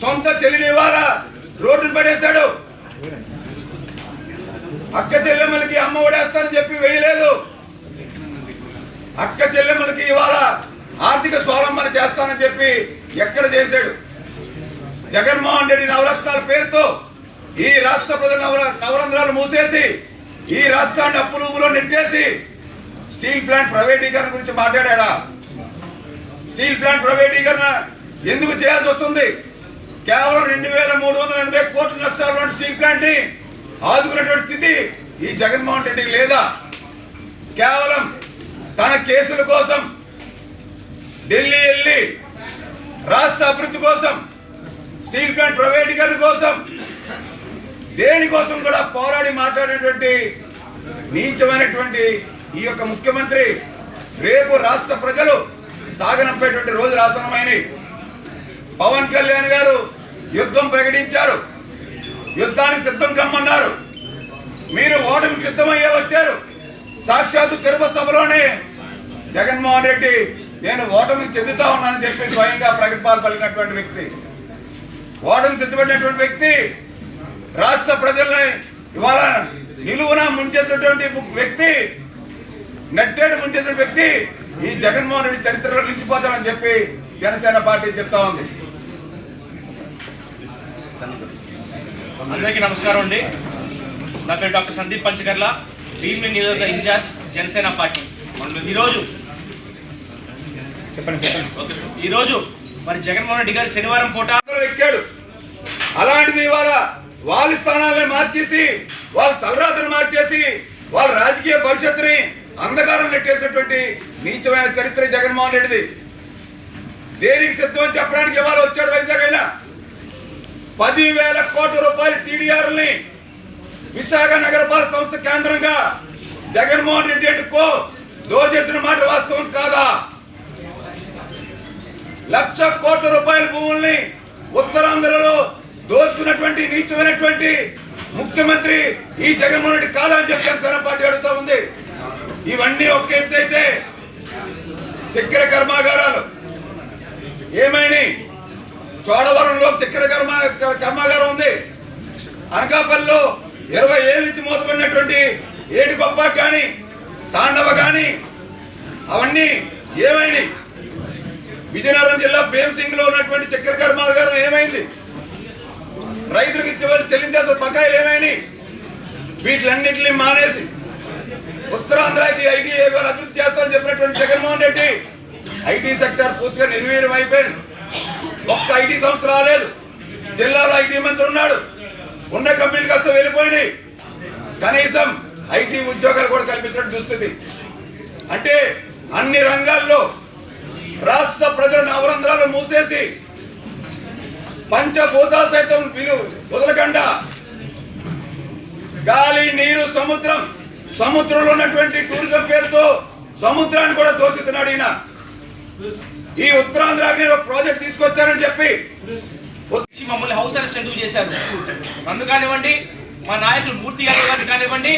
సొంత చెల్లిని ఇవాళ రోడ్డు పడేశాడు. అక్క చెల్లెమ్మలకి అమ్మ ఓడేస్తానని చెప్పి వేయలేదు. అక్క చెల్లెమ్మలకి ఇవాళ ఆర్థిక స్వావలంబన చేస్తానని చెప్పి ఎక్కడ చేశాడు? జగన్మోహన్ రెడ్డి నవరత్నాల పేరుతో ఈ రాష్ట్ర ప్రజల నవర నవరంధ్రాలు మూసేసి ఈ రాష్ట్రాన్ని అప్పులుగులో నెట్టేసి స్టీల్ ప్లాంట్ ప్రైవేటీకరణ గురించి మాట్లాడా స్టీల్ ప్లాంట్ ప్రైవేటీకరణ ఎందుకు చేయాల్సి వస్తుంది? కేవలం రెండు వేల మూడు వందల ఎనభై కోట్లు నష్టాలు స్టీల్ ప్లాంట్ని ఆదుకునేటువంటి స్థితి ఈ జగన్మోహన్ రెడ్డికి లేదా? కేవలం తన కేసుల కోసం ఢిల్లీ వెళ్ళి రాష్ట్ర అభివృద్ధి కోసం స్టీల్ ప్లాంట్ ప్రైవేటీకరణ కోసం దేనికోసం కూడా పోరాడి మాట్లాడేటువంటి నీచమైనటువంటి ఈ యొక్క ముఖ్యమంత్రి రేపు రాష్ట్ర ప్రజలు సాగనంపేటువంటి రోజు రాసనమైనవి పవన్ కళ్యాణ్ గారు యుద్ధం ప్రకటించారు. యుద్ధానికి సిద్ధం కమ్మన్నారు. మీరు ఓటమి సిద్ధమయ్యే వచ్చారు. సాక్షాత్తు తిరుపతి సభలోనే. జగన్మోహన్ రెడ్డి నేను ఓటమి చెందుతా ఉన్నానని చెప్పి స్వయంగా ప్రగతిపాలు పలికినటువంటి వ్యక్తి. ఓటమి సిద్ధపడినటువంటి వ్యక్తి రాష్ట్ర ప్రజల్ని ఇవాళ నిలువున ముంచేసినటువంటి వ్యక్తి నెట్టేడు ముంచేసిన వ్యక్తి ఈ జగన్మోహన్ రెడ్డి చరిత్రలో నిలిచిపోతాడని చెప్పి జనసేన పార్టీ చెప్తా ఉంది. అందరికీ నమస్కారం అండి. నా పేరు డాక్టర్ సందీప్ పంచకర్ల భీమిలి నియోజక ఇన్ఛార్జ్ జనసేన పార్టీ. ఈరోజు. ఈరోజు మరి జగన్మోహన్ రెడ్డి గారు శనివారం పూట ఎక్కాడు. అలాంటిది ఇవాళ వాళ్ళ స్థానాలని మార్చేసి వాళ్ళ తలరాతను మార్చేసి వాళ్ళ రాజకీయ భవిష్యత్తుని అంధకారం నెట్టేసినటువంటి నీచమైన చరిత్ర జగన్మోహన్ రెడ్డిది. దేనికి సిద్ధం అని చెప్పడానికి ఇవాళ వచ్చాడు వైజాగ్ అయినా. పదివేల కోట్ల రూపాయల టీడీఆర్ని విశాఖ నగరపాలక సంస్థ కేంద్రంగా జగన్మోహన్ రెడ్డి అండ్ దోచేసిన మాట వాస్తవం కాదా? లక్ష కోట్ల రూపాయల భూముల్ని ఉత్తరాంధ్రలో దోచుకున్నటువంటి నీచమైనటువంటి ముఖ్యమంత్రి ఈ జగన్మోహన్ రెడ్డి కాదని చెప్పి జనసేన పార్టీ అడుగుతా ఉంది. ఇవన్నీ ఒక ఎత్తు అయితే చక్కెర కర్మాగారాలు ఏమైనాయి? చోడవరంలో చక్కెర కర్మ కర్మాగారం ఉంది. అనకాపల్లిలో ఇరవై ఏళ్ళ మూతపడినటువంటి ఏటి గొప్ప కానీ తాండవ కానీ అవన్నీ ఏమైంది? విజయనగరం జిల్లా భీమసింగ్లో ఉన్నటువంటి చక్కెర కర్మాగారం ఏమైంది? రైతులకు ఇచ్చేవాళ్ళు చెల్లించాల్సిన బకాయిలు ఏమైనాయి? వీటిలన్నింటినీ మానేసి ఉత్తరాంధ్రకి ఐటీ అభివృద్ధి చేస్తామని చెప్పినటువంటి జగన్మోహన్ రెడ్డి ఐటీ సెక్టర్ పూర్తిగా నిర్వీర్యం అయిపోయింది. ఒక్క ఐటీ సంస్థ రాలేదు. జిల్లాలో ఐటీ మంత్రి ఉన్నాడు. ఉన్న కంపెనీలు కాస్త వెళ్ళిపోయినాయి కనీసం ఐటీ ఉద్యోగాలు కూడా కల్పించడం దుస్థితి. అంటే అన్ని రంగాల్లో రాష్ట్ర ప్రజల నవరంధ్రాలు మూసేసి పంచభూతాలు సైతం విలు వదలకుండా గాలి నీరు సముద్రం సముద్రంలో ఉన్నటువంటి టూరిజం పేరుతో సముద్రాన్ని కూడా దోచుతున్నాడు ఈయన. ఈ ఉత్తరాంధ్రాకి నేను ప్రాజెక్ట్ తీసుకొచ్చానని చెప్పి. మమ్మల్ని హౌస్ అరెస్ట్ ఎందుకు చేశారు? నన్ను కానివ్వండి మా నాయకులు మూర్తి యాదవ్ గారిని కానివ్వండి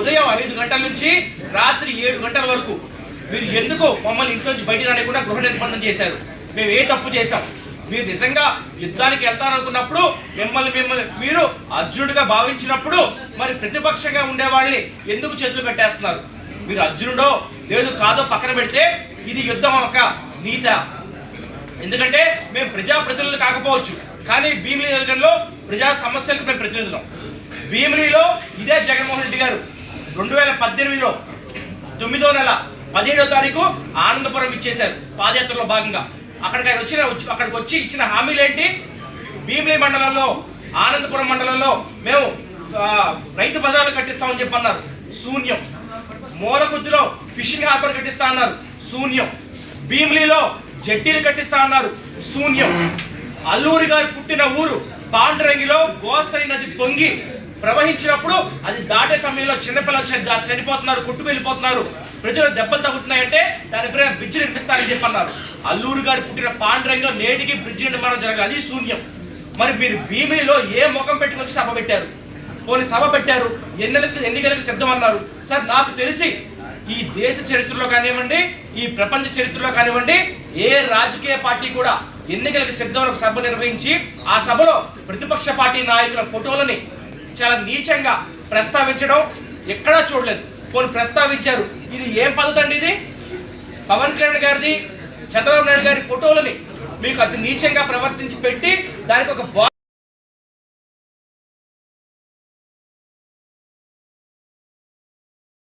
ఉదయం ఐదు గంటల నుంచి రాత్రి ఏడు గంటల వరకు మీరు ఎందుకు మమ్మల్ని ఇంట్లో నుంచి బయట రానికుండా గృహ నిర్బంధం చేశారు. మేము ఏ తప్పు చేశాం? మీరు నిజంగా యుద్ధానికి వెళ్తారనుకున్నప్పుడు మిమ్మల్ని మిమ్మల్ని మీరు అర్జునుడిగా భావించినప్పుడు మరి ప్రతిపక్షంగా ఉండేవాళ్ళని ఎందుకు చేతులు పెట్టేస్తున్నారు? మీరు అర్జునుడో లేదు కాదో పక్కన పెడితే ఇది యుద్ధం ఒక నీత. ఎందుకంటే మేము ప్రజాప్రతినిధులు కాకపోవచ్చు. కానీ భీమిలీ నియోజకవర్గంలో ప్రజా సమస్యలకు మేము ప్రతినిధులం. భీమిలీలో ఇదే జగన్మోహన్ రెడ్డి గారు రెండు వేల పద్దెనిమిదిలో తొమ్మిదో నెల పదిహేడో తారీఖు ఆనందపురం ఇచ్చేశారు పాదయాత్రలో భాగంగా. అక్కడికి ఆయన వచ్చిన అక్కడికి వచ్చి ఇచ్చిన హామీలు ఏంటి? భీమిలి మండలంలో ఆనందపురం మండలంలో మేము రైతు బజార్లు కట్టిస్తామని చెప్పన్నారు. శూన్యం. మూలకుద్దులో ఫిషింగ్ హార్బర్ కట్టిస్తా అన్నారు. శూన్యం. భీమిలిలో జడ్డీలు కట్టిస్తా అన్నారు. శూన్యం. అల్లూరి గారు పుట్టిన ఊరు పాండురంగిలో గోస్తరి నది పొంగి ప్రవహించినప్పుడు అది దాటే సమయంలో చిన్నపిల్లలు చని- చనిపోతున్నారు కొట్టుకు వెళ్ళిపోతున్నారు ప్రజలు దెబ్బలు తగ్గుతున్నాయంటే దానిపై బ్రిడ్జ్ నిర్మిస్తారని చెప్పన్నారు. అల్లూరు గారు పుట్టిన పాండురంగంలో నేటికి బ్రిడ్జ్ నిర్మాణం జరగాలి. అది శూన్యం. మరి మీరు భీమిలిలో ఏ ముఖం పెట్టుకొచ్చి సభ పెట్టారు? పోనీ సభ పెట్టారు? ఎన్నికలకు ఎన్నికలకు సిద్ధం అన్నారు? సార్ నాకు తెలిసి ఈ దేశ చరిత్రలో కానివ్వండి ఈ ప్రపంచ చరిత్రలో కానివ్వండి ఏ రాజకీయ పార్టీ కూడా ఎన్నికలకు సిద్ధమైన ఒక సభ నిర్వహించి ఆ సభలో ప్రతిపక్ష పార్టీ నాయకుల ఫోటోలని చాలా నీచంగా ప్రస్తావించడం ఎక్కడా చూడలేదు. పోనీ ప్రస్తావించారు. ఇది ఏం పద్ధతి అండి ఇది? పవన్ కళ్యాణ్ గారిది చంద్రబాబు నాయుడు గారి ఫోటోలని మీకు అతి నీచంగా ప్రవర్తించి పెట్టి దానికి ఒక